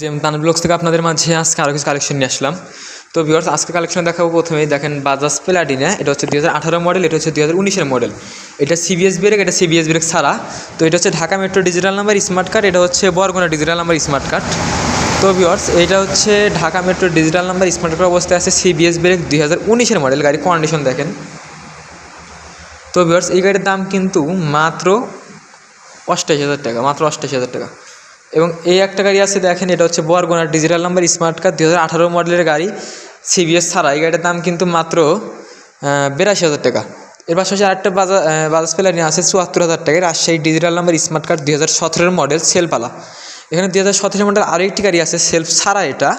যে তানব ব্লগস থেকে আপনাদের মাঝে আজকে আরও কিছু কালেকশন নিয়ে আসলাম। তো ভিউয়ার্স আজকে কালেকশন দেখাবো প্রথমেই। দেখেন বাজাজ প্লাটিনা এটা হচ্ছে দুই হাজার মডেল এটা হচ্ছে দুই হাজার উনিশের মডেল এটা সিবিএস ব্রেক এটা সিবিএস ব্রেক ছাড়া। তো এটা হচ্ছে Dhaka metro digital number smart card এটা হচ্ছে Barguna digital number smart card তো ভিউয়ার্স এটা হচ্ছে Dhaka metro digital number smart card অবস্থায় আছে সিবিএস ব্রেক দুই হাজার উনিশের মডেল গাড়ির কন্ডিশন দেখেন। তো ভিউয়ার্স এই গাড়ির দাম কিন্তু মাত্র অষ্টাশি হাজার টাকা, মাত্র অষ্টাশি হাজার টাকা। এবং এই একটা গাড়ি আছে দেখেন, এটা হচ্ছে বরগুনার ডিজিটাল নাম্বার স্মার্ট কার্ড দু হাজার আঠারো মডেলের গাড়ি সিবিএস ছাড়া। এই গাড়িটার দাম কিন্তু মাত্র বিরাশি হাজার টাকা। এর পাশাপাশি আরেকটা বাজাজ বাজাজ প্লানি আছে, চুয়াত্তর হাজার টাকায়। Rajshahi digital number smart card দু হাজার সতেরোর মডেল সেলপালা এখানে দু হাজার সতেরো মডেল আরও একটি গাড়ি আছে সেলফ ছাড়া এটা।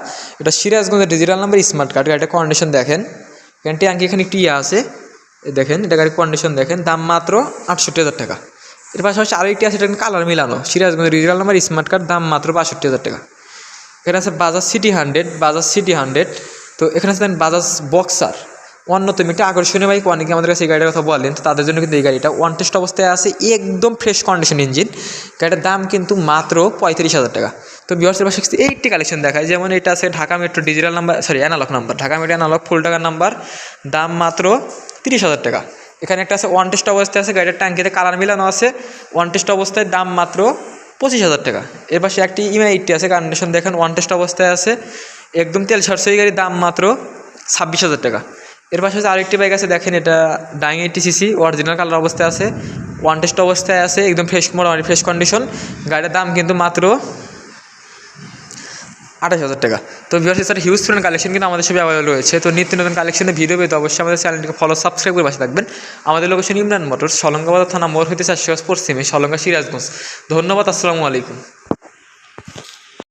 এটা সিরাজগঞ্জের ডিজিটাল নাম্বার স্মার্ট কার্ড গাড়িটা কন্ডিশন দেখেন। এখানে ট্যাঙ্কি এখানে একটি ইয়ে আছে। দেখেন, এটা গাড়ির কন্ডিশন দেখেন। দাম মাত্র আটষট্টি হাজার টাকা। এর পাশাপাশি আরও একটি আছে, এটা কালার মিলানো। সিরাজগঞ্জ রিজাল নাম্বার স্মার্ট কার্ড দাম মাত্র বাষট্টি হাজার টাকা। এখানে আছে Bajaj CT hundred Bajaj CT hundred তো এখানে আছে বাজাজ বক্সার অন্যতম একটি আকর্ষণীয় বাইক অনেকে আমাদের কাছে এই গাড়ির কথা বলেন, তো তাদের জন্য কিন্তু এই গাড়িটা ওয়ান টেস্ট অবস্থায় আছে, একদম ফ্রেশ কন্ডিশন ইঞ্জিন গাড়িটার দাম কিন্তু মাত্র পঁয়ত্রিশ হাজার টাকা। তো বিহার্সের পাশে এইটটি কালেকশন দেখায়, যেমন এটা আছে Dhaka metro digital number sorry analogue number Dhaka metro analogue ফুল টাকার নাম্বার দাম মাত্র তিরিশ হাজার টাকা। এখানে একটা আছে ওয়ান টেস্ট অবস্থায় আছে গাড়ির ট্যাঙ্কিতে কালার মিলানো আছে। ওয়ান টেস্ট অবস্থায় দাম মাত্র পঁচিশ হাজার টাকা। এর পাশে একটি ইমা এইটটি আছে কন্ডিশন দেখেন ওয়ান টেস্ট অবস্থায় আছে। একদম তেল সারসই গাড়ির দাম মাত্র ছাব্বিশ হাজার টাকা। এর পাশে আরেকটি বাইক আছে, দেখেন এটা Dayang eighty CC original colour অবস্থায় আছে। ওয়ান টেস্ট অবস্থায় আছে, একদম ফ্রেশ মোটামুটি ফ্রেশ কন্ডিশন গাড়ির দাম কিন্তু মাত্র আঠাশ হাজার টাকা। তো viewers sir huge friend collection কিন্তু আমাদের সবাই অ্যাভেলেবল রয়েছে। তো নিত্য নতুন কালেকশনের ভিডিও পেতে অবশ্যই আমাদের চ্যানেলটিকে ফলো সাবস্ক্রাইব করে পাশে থাকবেন। আমাদের লোকেশন ইমরান মোটর সলঙ্গাবাদ থানা মোড় হইতে চারশো পশ্চিমে, সলঙ্গা সিরাজগঞ্জ। ধন্যবাদ, আসসালামু আলাইকুম।